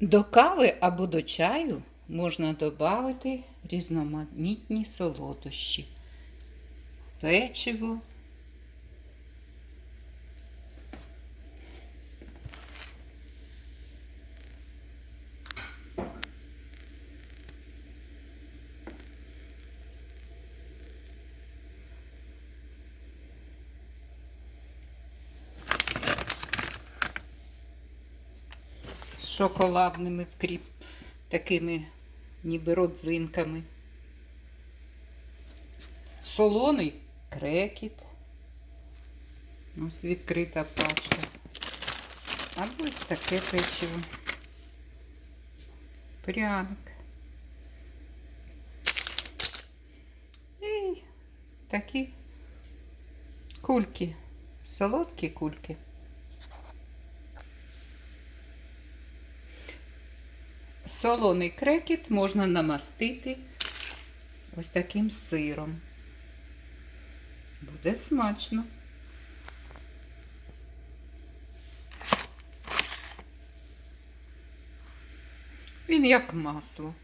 До кави або до чаю можна додати різноманітні солодощі. Печиво. Шоколадними вкріп, такими ніби родзинками. Солоний крекіт. Ось відкрита пачка. Або ось таке печиво. Пряник. І такі кульки. Солодкі кульки. Солоний крекет можна намастити ось таким сиром. Буде смачно. Він як масло.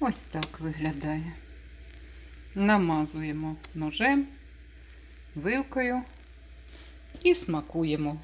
Ось так виглядає. Намазуємо ножем, вилкою і смакуємо.